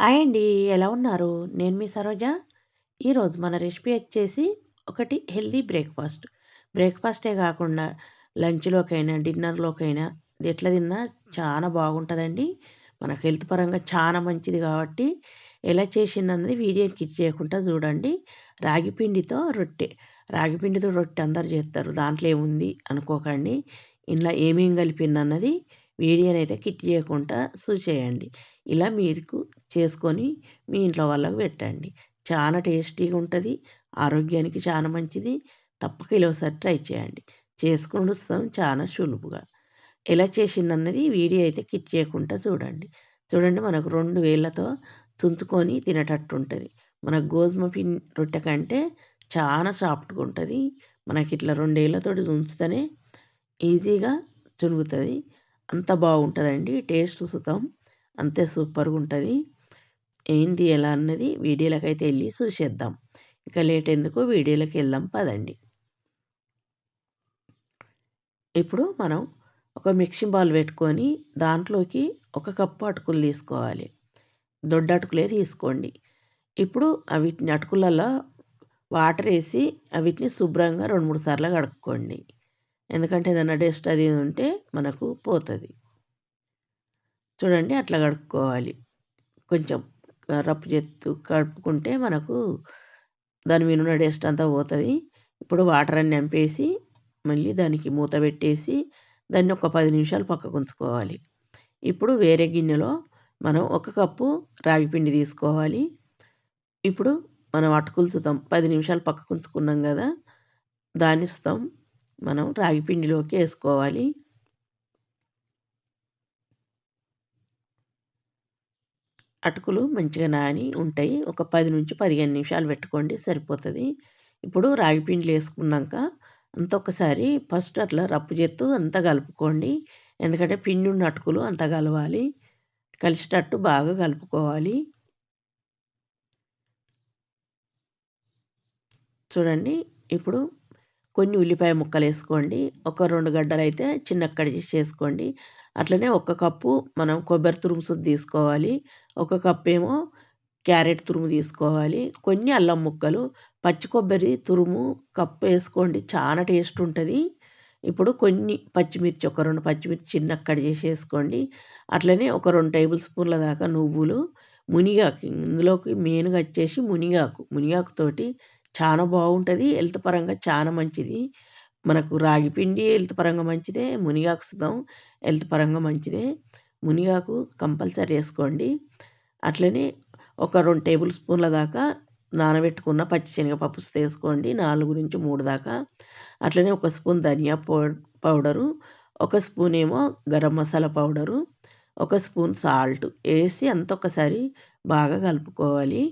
Hi అండి. ఎలా ఉన్నారు? నేను మీ సరోజ. ఈరోజు మన రెసిపీ వచ్చేసి ఒకటి హెల్తీ బ్రేక్‌ఫాస్ట్. బ్రేక్‌ఫాస్టే కాకుండా లంచ్‌లోకైనా, డిన్నర్‌లోకైనా ఎట్లా తిన్నా చాలా బాగుంటుందండి మనకు హెల్త్ పరంగా చాలా మంచిది కాబట్టి ఎలా చేసిందన్నది వీడియో కిట్ చేయకుండా చూడండి. రాగి పిండితో రొట్టె. రాగి పిండితో రొట్టె అందరు చేస్తారు. దాంట్లో ఏముంది అనుకోకండి. ఇందులో ఏమేం కలిపిందన్నది వీడియోనైతే కిట్ చేయకుండా చూసేయండి. ఇలా మీరు చేసుకొని మీ ఇంట్లో వాళ్ళకి పెట్టండి. చాలా టేస్టీగా ఉంటుంది. ఆరోగ్యానికి చాలా మంచిది. తప్పక ఇలా ఒకసారి ట్రై చేయండి. చేసుకొని వస్తాం చాలా సులువుగా. ఎలా చేసిందన్నది వీడియో అయితే కిట్ చేయకుండా చూడండి. చూడండి మనకు రెండు వేళ్ళతో తుంచుకొని తినేటట్టు ఉంటుంది మన గోధుమ పిన్ రొట్టె కంటే చాలా సాఫ్ట్‌గా ఉంటది. మనకిట్లా 2 ఏళ్ళతోటి తుంచితేనే ఈజీగా చునుగుతుంది అంత బాగుంటుందండి టేస్ట్ సుతం అంతే సూపర్‌గా ఉంటుంది ఏంది ఎలా అన్నది వీడియోలకైతే వెళ్ళి చూసేద్దాం. ఇంకా లేట్ ఎందుకు వీడియోలోకి వెళ్దాం పదండి. ఇప్పుడు మనం ఒక మిక్సింగ్ బాల్ పెట్టుకొని దాంట్లోకి ఒక కప్పు అటుకులు తీసుకోవాలి. దొడ్డ అటుకులే తీసుకోండి. ఇప్పుడు వీటిని అటుకులలో వాటర్ వేసి వీటిని శుభ్రంగా 2, 3 సార్లు కడుక్కోండి. ఎందుకంటే ఏదైనా డస్ట్ అది ఉంటే మనకు పోతుంది చూడండి అట్లా కడుక్కోవాలి. కొంచెం రప్పు చేత్తు కడుపుకుంటే మనకు దాని మీద ఉన్న డస్ట్ అంతా పోతుంది ఇప్పుడు వాటర్ అన్ని నింపేసి మళ్ళీ దానికి మూత పెట్టేసి దాన్ని ఒక పది నిమిషాలు పక్కకు ఉంచుకోవాలి. ఇప్పుడు వేరే గిన్నెలో మనం ఒక కప్పు రాగి పిండి తీసుకోవాలి. ఇప్పుడు మనం అటుకులు సుతం 10 నిమిషాలు పక్కకు ఉంచుకున్నాం కదా! దాన్ని మనం రాగి పిండిలోకి వేసుకోవాలి అటుకులు మంచిగా నాని ఉంటాయి. ఒక 10-15 నిమిషాలు పెట్టుకోండి సరిపోతుంది ఇప్పుడు రాగి పిండిలో వేసుకున్నాక అంత ఒకసారి ఫస్ట్ అట్లా రప్పు చేత్తు అంతా కలుపుకోండి. ఎందుకంటే పిండి ఉన్న అటుకులు అంతా కలవాలి. కలిసేటట్టు బాగా కలుపుకోవాలి. చూడండి ఇప్పుడు కొన్ని ఉల్లిపాయ ముక్కలు వేసుకోండి ఒక రెండు గడ్డలు అయితే చిన్న కట్ చేసి ఏసుకోండి. అట్లనే ఒక కప్పు మనం కొబ్బరి తురుము తీసుకోవాలి. ఒక కప్పు ఏమో క్యారెట్ తురుము తీసుకోవాలి. కొన్ని అల్లం ముక్కలు, పచ్చి కొబ్బరి తురుము కప్పు వేసుకోండి చాలా టేస్ట్ ఉంటుంది ఇప్పుడు కొన్ని పచ్చిమిర్చి ఒక రెండు పచ్చిమిర్చి చిన్న కట్ చేసి వేసుకోండి అట్లనే ఒక రెండు టేబుల్ స్పూన్ల దాకా నువ్వులు, మునిగాకు ఇందులోకి మెయిన్‌గా వచ్చేసి మునిగాకు. మునిగాకుతోటి చాలా బాగుంటుంది హెల్త్ పరంగా చాలా మంచిది. మనకు రాగి పిండి హెల్త్ పరంగా మంచిదే. మునిగాకు సుతం హెల్త్ పరంగా మంచిదే. మునిగాకు కంపల్సరీ వేసుకోండి అట్లనే ఒక 2 టేబుల్ స్పూన్ల దాకా నానబెట్టుకున్న పచ్చిశనగపప్పు శనగపప్పు నాలుగు 4-3 దాకా. అట్లనే ఒక స్పూన్ ధనియా పౌ పౌడరు, ఒక స్పూన్ ఏమో గరం మసాలా పౌడరు, ఒక స్పూన్ సాల్ట్ వేసి అంతా ఒకసారి బాగా కలుపుకోవాలి.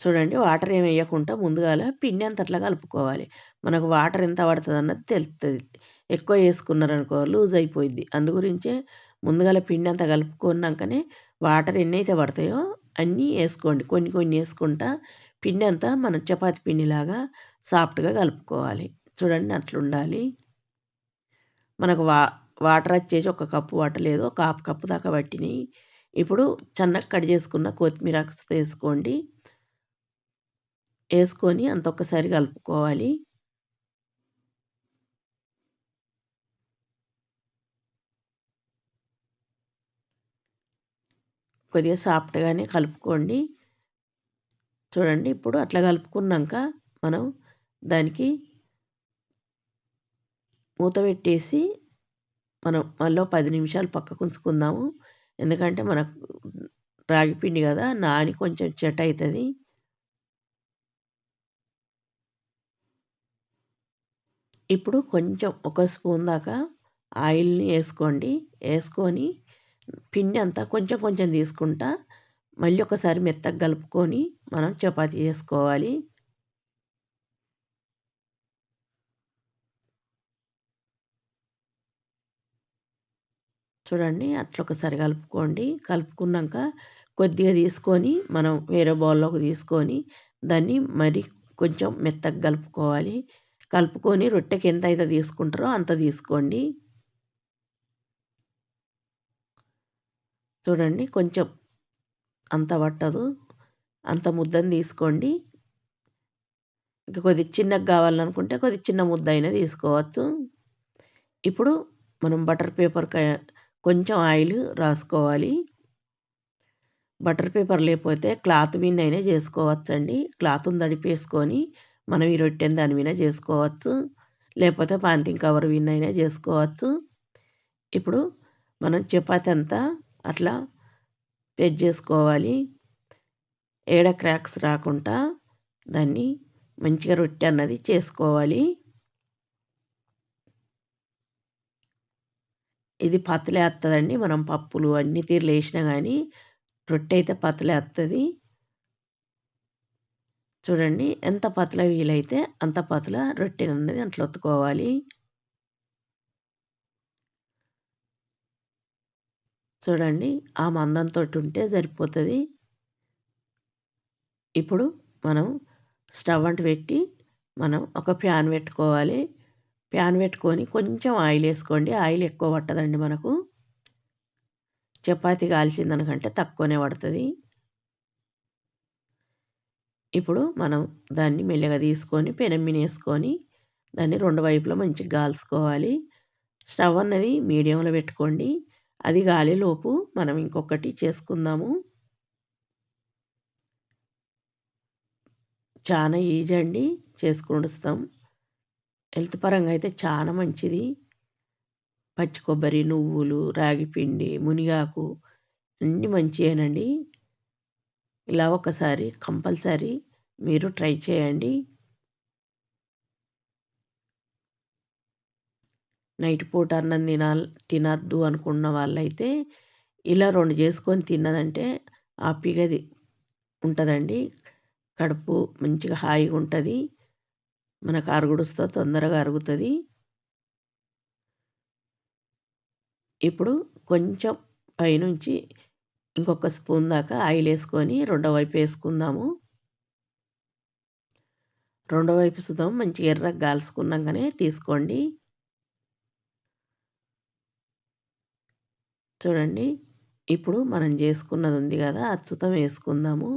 చూడండి వాటర్ ఏమి వేయకుండా ముందుగాల పిండి అంత అట్లా కలుపుకోవాలి. మనకు వాటర్ ఎంత పడుతుంది అన్నది తెలుస్తుంది ఎక్కువ వేసుకున్నారనుకో లూజ్ అయిపోయింది అందు గురించే ముందుగాల పిండి అంతా కలుపుకున్నాకనే వాటర్ ఎన్నైతే పడతాయో అన్నీ వేసుకోండి కొన్ని కొన్ని వేసుకుంటా పిండి అంతా మన చపాతి పిండిలాగా సాఫ్ట్‌గా కలుపుకోవాలి. చూడండి అట్లుండాలి. మనకు వా వాటర్ వచ్చేసి ఒక కప్పు పట్టలేదు. ఒక హాఫ్ కప్పు దాకా పట్టినాయి. ఇప్పుడు చన్నగా కట్ చేసుకున్న కొత్తిమీర వేసుకోండి వేసుకొని అంత ఒక్కసారి కలుపుకోవాలి. కొద్దిగా సాఫ్ట్‌గానే కలుపుకోండి. చూడండి ఇప్పుడు అట్లా కలుపుకున్నాక మనం దానికి మూత పెట్టేసి మనం మళ్ళీ పది నిమిషాలు పక్కకు ఉంచుకుందాము. ఎందుకంటే మనకు రాగి పిండి కదా! నాని కొంచెం చెట్ అవుతుంది ఇప్పుడు కొంచెం ఒక స్పూన్ దాకా ఆయిల్‌ని వేసుకోండి వేసుకొని పిండి అంతా కొంచెం కొంచెం తీసుకుంటా మళ్ళీ ఒకసారి మెత్తగా కలుపుకొని మనం చపాతి చేసుకోవాలి. చూడండి అట్లా ఒకసారి కలుపుకోండి. కలుపుకున్నాక కొద్దిగా తీసుకొని మనం వేరే బౌల్‌లోకి తీసుకొని దాన్ని మరి కొంచెం మెత్తగా కలుపుకోవాలి. కలుపుకొని రొట్టెకి ఎంత అయితే తీసుకుంటారో అంత తీసుకోండి. చూడండి కొంచెం అంత పట్టదు. అంత ముద్దని తీసుకోండి. ఇంకా కొద్ది చిన్నగా కావాలనుకుంటే కొద్ది చిన్న ముద్ద అయినా తీసుకోవచ్చు. ఇప్పుడు మనం బటర్ పేపర్ కొంచెం ఆయిల్ రాసుకోవాలి. బటర్ పేపర్ లేకపోతే క్లాత్ మీద అయినా చేసుకోవచ్చండి. క్లాత్ని తడిపేసుకొని మనం ఈ రొట్టెని దాని మీద చేసుకోవచ్చు. లేకపోతే పాంతింగ్ కవర్ విన్ అయినా చేసుకోవచ్చు. ఇప్పుడు మనం చపాతి అంతా అట్లా పెజ్ చేసుకోవాలి. ఏడ క్రాక్స్ రాకుండా దాన్ని మంచిగా రొట్టె అన్నది చేసుకోవాలి. ఇది పతలే వస్తుందండి మనం పప్పులు అన్ని తీరులు వేసినా కానీ రొట్టె అయితే పతలే వస్తుంది చూడండి. ఎంత పతల వీలైతే అంత పతల రొట్టె అనేది అట్లా ఒత్తుకోవాలి. చూడండి. ఆ మందంతో ఉంటే సరిపోతుంది. ఇప్పుడు మనం స్టవ్ అంటు పెట్టి మనం ఒక ప్యాన్ పెట్టుకోవాలి. ప్యాన్ పెట్టుకొని కొంచెం ఆయిల్ వేసుకోండి. ఆయిల్ ఎక్కువ పట్టదండి మనకు. చపాతి కాల్చిందనకంటే తక్కువనే పడుతుంది. ఇప్పుడు మనం దాన్ని మెల్లగా తీసుకొని పెనం వేసుకొని దాన్ని రెండు వైపులా మంచిగా కాల్చుకోవాలి స్టవ్ అన్నది మీడియంలో పెట్టుకోండి. అది గాలిలోపు మనం ఇంకొకటి చేసుకుందాము. చాలా ఈజీ అండి చేసుకుని హెల్త్ పరంగా అయితే చాలా మంచిది. పచ్చి కొబ్బరి నువ్వులు రాగి పిండి మునిగాకు అన్నీ మంచివేనండి ఇలా ఒకసారి కంపల్సరీ మీరు ట్రై చేయండి. నైట్ పూట అన్నం తినాలి తినద్దు అనుకున్న వాళ్ళైతే ఇలా రెండు చేసుకొని తిన్నదంటే హ్యాపీగా ఉంటుందండి. కడుపు మంచిగా హాయిగా ఉంటుంది. మనకు అరుగుడుస్తా తొందరగా అరుగుతుంది. ఇప్పుడు కొంచెం పైనుంచి ఇంకొక స్పూన్ దాకా ఆయిల్ వేసుకొని రెండో వైపు వేసుకుందాము. రెండో వైపు సుతం మంచి ఎర్రగా కాల్చుకున్నాకనే తీసుకోండి. చూడండి. ఇప్పుడు మనం చేసుకున్నది ఉంది కదా అచ్చుతం వేసుకుందాము.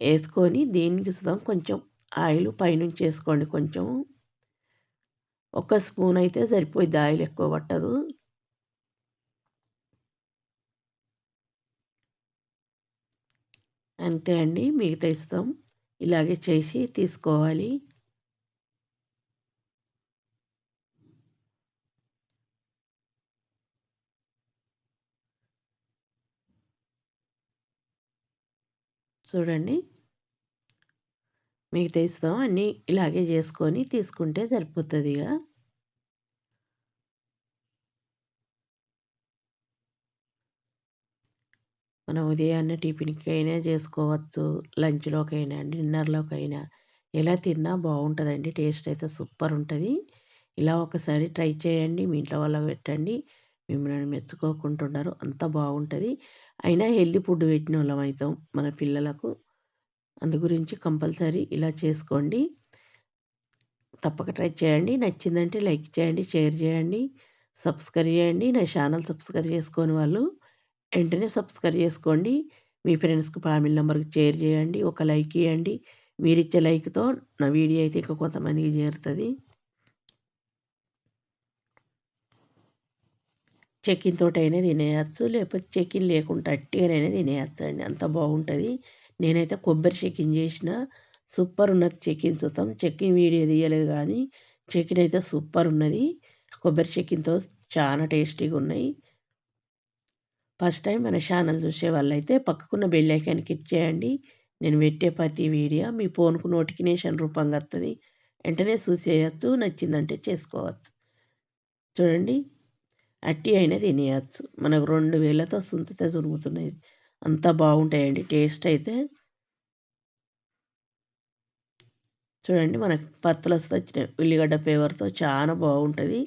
వేసుకొని దీనికి సుతం కొంచెం ఆయిల్ పైనుంచి వేసుకోండి కొంచెం ఒక స్పూన్ అయితే సరిపోయింది ఆయిల్ ఎక్కువ పట్టదు. అంతే అండి. మిగతా ఇస్తాం. ఇలాగే చేసి తీసుకోవాలి. చూడండి. మిగతా ఇస్తాం. అన్నీ ఇలాగే చేసుకొని తీసుకుంటే సరిపోతుంది ఇక మనం ఉదయాన్నే టిఫిన్కైనా చేసుకోవచ్చు లంచ్లోకైనా డిన్నర్లోకైనా. ఎలా తిన్నా బాగుంటుందండి టేస్ట్ అయితే సూపర్ ఉంటుంది ఇలా ఒకసారి ట్రై చేయండి మీ ఇంట్లో వాళ్ళకి పెట్టండి. మిమ్మల్ని మెచ్చుకోకుంటున్నారు అంత బాగుంటుంది అయినా హెల్దీ ఫుడ్ పెట్టిన వాళ్ళం అవుతాం మన పిల్లలకు. అందు గురించి కంపల్సరీ ఇలా చేసుకోండి. తప్పక ట్రై చేయండి. నచ్చిందంటే లైక్ చేయండి షేర్ చేయండి సబ్స్క్రైబ్ చేయండి. నా ఛానల్ సబ్స్క్రైబ్ చేసుకొని వాళ్ళు వెంటనే సబ్స్క్రైబ్ చేసుకోండి. మీ ఫ్రెండ్స్కి ఫ్యామిలీ నెంబర్కి షేర్ చేయండి. ఒక లైక్ ఇవ్వండి మీరు ఇచ్చే లైక్తో నా వీడియో అయితే ఇంకా కొంతమందికి చేరుతుంది. చెక్కిన్ తోటైనా తినేయచ్చు. లేకపోతే చెక్కిన్ లేకుండా అట్టిగానైనా తినేయచ్చు అండి. అంత బాగుంటుంది. నేనైతే కొబ్బరి చెక్కిన్ చేసిన సూపర్ ఉన్నది చెక్కిన్ చూస్తాం చెక్కిన్ వీడియో తీయలేదు కానీ చెక్కిన్ అయితే సూపర్ ఉన్నది. కొబ్బరి చెక్కిన్తో చాలా టేస్టీగా ఉన్నాయి ఫస్ట్ టైం మన ఛానల్ చూసే వాళ్ళైతే పక్కకున్న బెల్ క్లిక్ ఇచ్చేయండి. నేను పెట్టే ప్రతి వీడియో మీ ఫోన్కు నోటిఫికేషన్ రూపంగా వస్తుంది వెంటనే చూసేయచ్చు నచ్చిందంటే చేసుకోవచ్చు. చూడండి. అట్టి అయినా తినేయచ్చు. మనకు రెండు వేలతో సుంచితే చురుగుతున్నాయి అంత బాగుంటాయండి. టేస్ట్ అయితే. చూడండి. మనకు పత్తులు వస్తే వచ్చిన ఉల్లిగడ్డ పేవర్తో చాలా బాగుంటుంది.